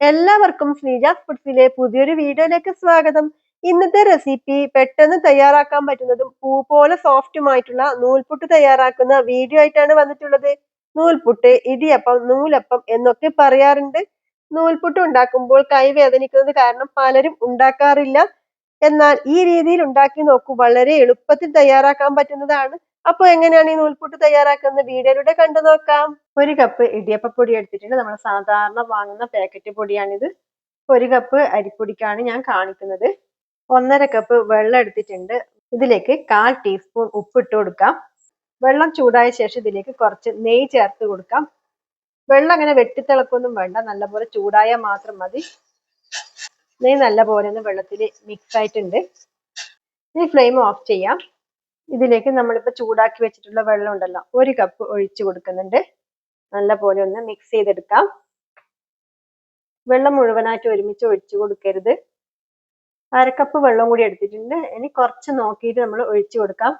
എല്ലാവർക്കും ശ്രീജാസ് ഫുഡ്സിലെ പുതിയൊരു വീഡിയോയിലേക്ക് സ്വാഗതം. ഇന്നത്തെ റെസിപ്പി പെട്ടെന്ന് തയ്യാറാക്കാൻ പറ്റുന്നതും പൂ പോലെ സോഫ്റ്റുമായിട്ടുള്ള നൂൽപുട്ട് തയ്യാറാക്കുന്ന വീഡിയോ ആയിട്ടാണ് വന്നിട്ടുള്ളത്. നൂൽപുട്ട് ഇടിയപ്പം നൂലപ്പം എന്നൊക്കെ പറയാറുണ്ട്. നൂൽപുട്ട് ഉണ്ടാക്കുമ്പോൾ കൈ വേദനിക്കുന്നത് കാരണം പലരും ഉണ്ടാക്കാറില്ല. എന്നാൽ ഈ രീതിയിൽ ഉണ്ടാക്കി നോക്കൂ. വളരെ എളുപ്പത്തിൽ തയ്യാറാക്കാൻ പറ്റുന്നതാണ്. അപ്പൊ എങ്ങനെയാണ് ഈ നൂൽപുട്ട് തയ്യാറാക്കുന്നത്? വീഡിയോയിലൂടെ കണ്ടു നോക്കാം. ഒരു കപ്പ് ഇടിയപ്പപ്പൊടി എടുത്തിട്ടുണ്ട്. നമ്മൾ സാധാരണ വാങ്ങുന്ന പാക്കറ്റ് പൊടിയാണിത്. ഒരു കപ്പ് അരിപ്പൊടിക്കാണ് ഞാൻ കാണിക്കുന്നത്. ഒന്നര കപ്പ് വെള്ളം എടുത്തിട്ടുണ്ട്. ഇതിലേക്ക് കാൽ ടീസ്പൂൺ ഉപ്പ് ഇട്ട് കൊടുക്കാം. വെള്ളം ചൂടായ ശേഷം ഇതിലേക്ക് കുറച്ച് നെയ്യ് ചേർത്ത് കൊടുക്കാം. വെള്ളം അങ്ങനെ വെട്ടിത്തിളക്കൊന്നും വേണ്ട. നല്ലപോലെ ചൂടായാൽ മാത്രം മതി. നെയ്യ് നല്ലപോലെ ഒന്ന് വെള്ളത്തിൽ മിക്സ് ആയിട്ടുണ്ട്. ഇനി ഫ്ലെയിം ഓഫ് ചെയ്യാം. ഇതിലേക്ക് നമ്മളിപ്പോൾ ചൂടാക്കി വെച്ചിട്ടുള്ള വെള്ളം ഉണ്ടല്ലോ ഒരു കപ്പ് ഒഴിച്ചു കൊടുക്കുന്നുണ്ട്. നല്ല പോലെ ഒന്ന് മിക്സ് ചെയ്തെടുക്കാം. വെള്ളം മുഴുവനായിട്ട് ഒരുമിച്ച് ഒഴിച്ചു കൊടുക്കരുത്. അരക്കപ്പ് വെള്ളം കൂടി എടുത്തിട്ടുണ്ട്. ഇനി കുറച്ച് നോക്കിയിട്ട് നമ്മൾ ഒഴിച്ചു കൊടുക്കാം.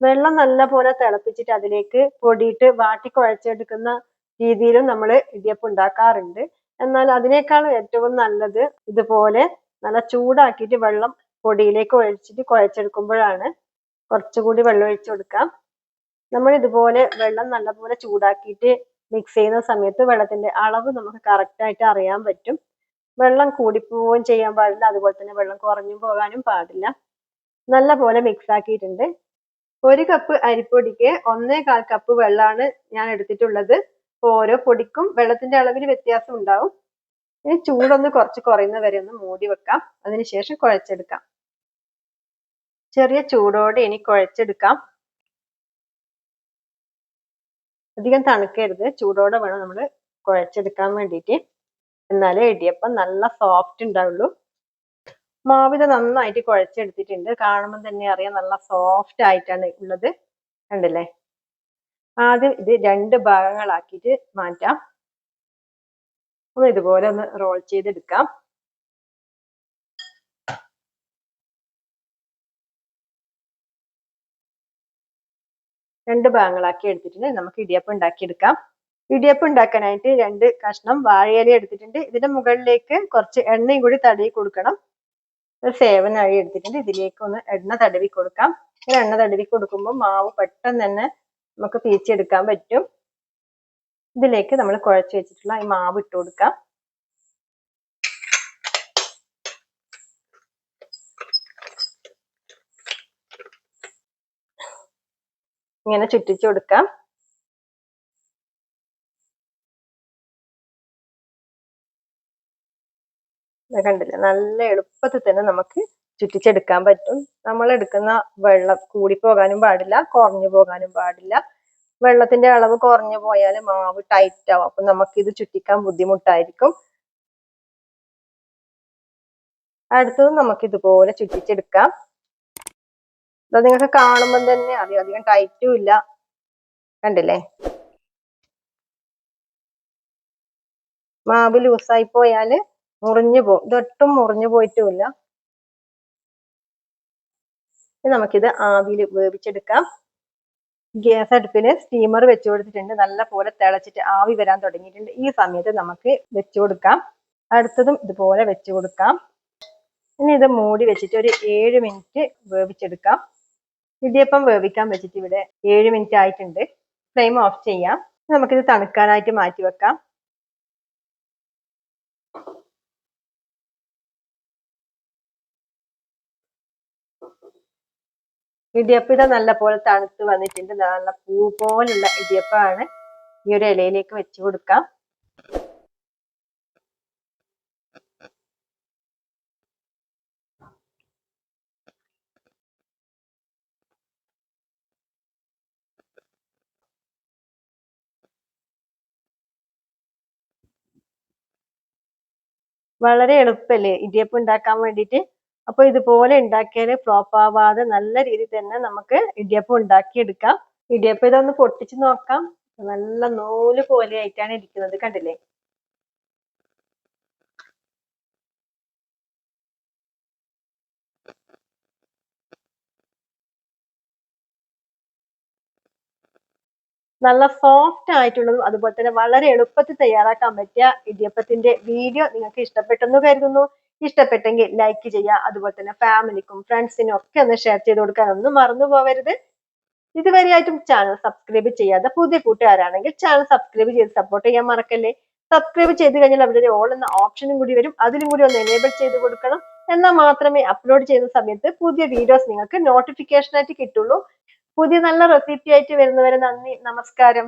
വെള്ളം നല്ല പോലെ തിളപ്പിച്ചിട്ട് അതിലേക്ക് പൊടിയിട്ട് വാട്ടി കുഴച്ചെടുക്കുന്ന രീതിയിലും നമ്മൾ ഇടിയപ്പം ഉണ്ടാക്കാറുണ്ട്. എന്നാൽ അതിനേക്കാൾ ഏറ്റവും നല്ലത് ഇതുപോലെ നല്ല ചൂടാക്കിയിട്ട് വെള്ളം പൊടിയിലേക്ക് ഒഴിച്ചിട്ട് കുഴച്ചെടുക്കുമ്പോഴാണ് കുറച്ചുകൂടി വെള്ളം ഒഴിച്ചു കൊടുക്കാം നമ്മൾ ഇതുപോലെ വെള്ളം നല്ലപോലെ ചൂടാക്കിയിട്ട് മിക്സ് ചെയ്യുന്ന സമയത്ത് വെള്ളത്തിന്റെ അളവ് നമുക്ക് കറക്റ്റ് ആയിട്ട് അറിയാൻ പറ്റും. വെള്ളം കൂടിപ്പോവുകയും ചെയ്യാൻ പാടില്ല അതുപോലെ തന്നെ വെള്ളം കുറഞ്ഞു പോകാനും പാടില്ല. നല്ലപോലെ മിക്സ് ആക്കിയിട്ടുണ്ട്. ഒരു കപ്പ് അരിപ്പൊടിക്ക് ഒന്നേകാൽ കപ്പ് വെള്ളമാണ് ഞാൻ എടുത്തിട്ടുള്ളത്. ഓരോ പൊടിക്കും വെള്ളത്തിന്റെ അളവിൽ വ്യത്യാസം ഉണ്ടാവും. ഇനി ചൂടൊന്ന് കുറച്ച് കുറയുന്ന വരെ ഒന്ന് മൂടി വെക്കാം. അതിനുശേഷം കുഴച്ചെടുക്കാം. ചെറിയ ചൂടോടെ ഇനി കുഴച്ചെടുക്കാം. അധികം തണുക്കരുത്. ചൂടോടെ വേണം നമ്മൾ കുഴച്ചെടുക്കാൻ വേണ്ടിയിട്ട്. എന്നാലേ ഇടിയപ്പം നല്ല സോഫ്റ്റ് ഉണ്ടാവുള്ളൂ. മാവിത നന്നായിട്ട് കുഴച്ചെടുത്തിട്ടുണ്ട്. കാണുമ്പോൾ തന്നെ അറിയാം നല്ല സോഫ്റ്റ് ആയിട്ടാണ് ഉള്ളത്. കണ്ടില്ലേ? ആദ്യം ഇത് രണ്ട് ഭാഗങ്ങളാക്കിയിട്ട് മാറ്റാം. ഒന്ന് ഇതുപോലെ ഒന്ന് റോൾ ചെയ്തെടുക്കാം. രണ്ട് ഭാഗങ്ങളാക്കി എടുത്തിട്ടുണ്ട്. നമുക്ക് ഇടിയപ്പം ഉണ്ടാക്കിയെടുക്കാം. ഇടിയപ്പം ഉണ്ടാക്കാനായിട്ട് രണ്ട് കഷ്ണം വാഴയില എടുത്തിട്ടുണ്ട്. ഇതിന്റെ മുകളിലേക്ക് കുറച്ച് എണ്ണയും കൂടി തടവി കൊടുക്കണം. ഒരു സേവൻ അഴി എടുത്തിട്ടുണ്ട്. ഇതിലേക്ക് ഒന്ന് എണ്ണ തടവി കൊടുക്കാം. ഇങ്ങനെ എണ്ണ തടവി കൊടുക്കുമ്പോൾ മാവ് പെട്ടെന്ന് തന്നെ നമുക്ക് പീച്ചെടുക്കാൻ പറ്റും. ഇതിലേക്ക് നമ്മൾ കുഴച്ച് വെച്ചിട്ടുള്ള ഈ മാവ് ഇട്ട് കൊടുക്കാം. ഇങ്ങനെ ചുറ്റിച്ചു കൊടുക്കാം. കണ്ടില്ലേ? നല്ല എളുപ്പത്തിൽ തന്നെ നമുക്ക് ചുറ്റിച്ചെടുക്കാൻ പറ്റും. നമ്മൾ എടുക്കുന്ന വെള്ളം കൂടി പോകാനും പാടില്ല കുറഞ്ഞു പോകാനും പാടില്ല. വെള്ളത്തിന്റെ അളവ് കുറഞ്ഞു പോയാൽ മാവ് ടൈറ്റ് ആവും. അപ്പൊ നമുക്ക് ഇത് ചുറ്റിക്കാൻ ബുദ്ധിമുട്ടായിരിക്കും. അടുത്തത് നമുക്ക് ഇതുപോലെ ചുറ്റിച്ചെടുക്കാം. അത് നിങ്ങൾക്ക് കാണുമ്പോൾ തന്നെ അറിയാം അധികം ടൈറ്റും ഇല്ല. കണ്ടില്ലേ? മാവ് ലൂസായി പോയാൽ മുറിഞ്ഞു പോകും. ഇതൊട്ടും മുറിഞ്ഞു പോയിട്ടുമില്ല. നമുക്കിത് ആവിയിൽ വേവിച്ചെടുക്കാം. ഗ്യാസ് അടുപ്പിന് സ്റ്റീമർ വെച്ചു കൊടുത്തിട്ടുണ്ട്. നല്ല പോലെ തിളച്ചിട്ട് ആവി വരാൻ തുടങ്ങിയിട്ടുണ്ട്. ഈ സമയത്ത് നമുക്ക് വെച്ചു കൊടുക്കാം. അടുത്തതും ഇതുപോലെ വെച്ചു കൊടുക്കാം. ഇനി ഇത് മൂടി വെച്ചിട്ട് ഒരു ഏഴ് മിനിറ്റ് വേവിച്ചെടുക്കാം. ഇടിയപ്പം വേവിക്കാൻ വെച്ചിട്ട് ഇവിടെ ഏഴ് മിനിറ്റ് ആയിട്ടുണ്ട്. ഫ്ലെയിം ഓഫ് ചെയ്യാം. നമുക്കിത് തണുക്കാനായിട്ട് മാറ്റി വെക്കാം. ഇടിയപ്പം നല്ല പോലെ തണുത്ത് വന്നിട്ടുണ്ട്. നല്ല പൂ പോലുള്ള ഇടിയപ്പമാണ്. ഈ ഒരു ഇലയിലേക്ക് വെച്ച് കൊടുക്കാം. വളരെ എളുപ്പല്ലേ ഇടിയപ്പം ഉണ്ടാക്കാൻ വേണ്ടിയിട്ട്? അപ്പോൾ ഇതുപോലെ ഉണ്ടാക്കിയാൽ ഫ്ലോപ്പ് ആവാതെ നല്ല രീതിയിൽ തന്നെ നമുക്ക് ഇടിയപ്പം ഉണ്ടാക്കിയെടുക്കാം. ഇടിയപ്പം ഇതൊന്ന് പൊട്ടിച്ചു നോക്കാം. നല്ല നൂൽ പോലെ ആയിട്ടാണ് ഇരിക്കുന്നത് കണ്ടില്ലേ? നല്ല സോഫ്റ്റ് ആയിട്ടുള്ളതും അതുപോലെ തന്നെ വളരെ എളുപ്പത്തിൽ തയ്യാറാക്കാൻ പറ്റിയ ഇടിയപ്പത്തിന്റെ വീഡിയോ നിങ്ങൾക്ക് ഇഷ്ടപ്പെട്ടെന്ന് കരുതുന്നു. ഇഷ്ടപ്പെട്ടെങ്കിൽ ലൈക്ക് ചെയ്യുക. അതുപോലെ തന്നെ ഫാമിലിക്കും ഫ്രണ്ട്സിനും ഒക്കെ ഒന്ന് ഷെയർ ചെയ്ത് കൊടുക്കാൻ ഒന്നും മറന്നു പോകരുത് ഇതുവരെയായിട്ടും ചാനൽ സബ്സ്ക്രൈബ് ചെയ്യാതെ പുതിയ കൂട്ടുകാരാണെങ്കിൽ ചാനൽ സബ്സ്ക്രൈബ് ചെയ്ത് സപ്പോർട്ട് ചെയ്യാൻ മറക്കല്ലേ? സബ്സ്ക്രൈബ് ചെയ്ത് കഴിഞ്ഞാൽ അവിടെ ഒരു ഓൾ എന്ന ഓപ്ഷനും കൂടി വരും. അതിലും കൂടി ഒന്ന് എനേബിൾ ചെയ്ത് കൊടുക്കണം. എന്നാൽ മാത്രമേ അപ്ലോഡ് ചെയ്യുന്ന സമയത്ത് പുതിയ വീഡിയോസ് നിങ്ങൾക്ക് നോട്ടിഫിക്കേഷൻ ആയിട്ട് കിട്ടുള്ളൂ. പുതിയ നല്ല റെസിപ്പി ആയിട്ട് വരുന്നവരെ നന്ദി. നമസ്കാരം.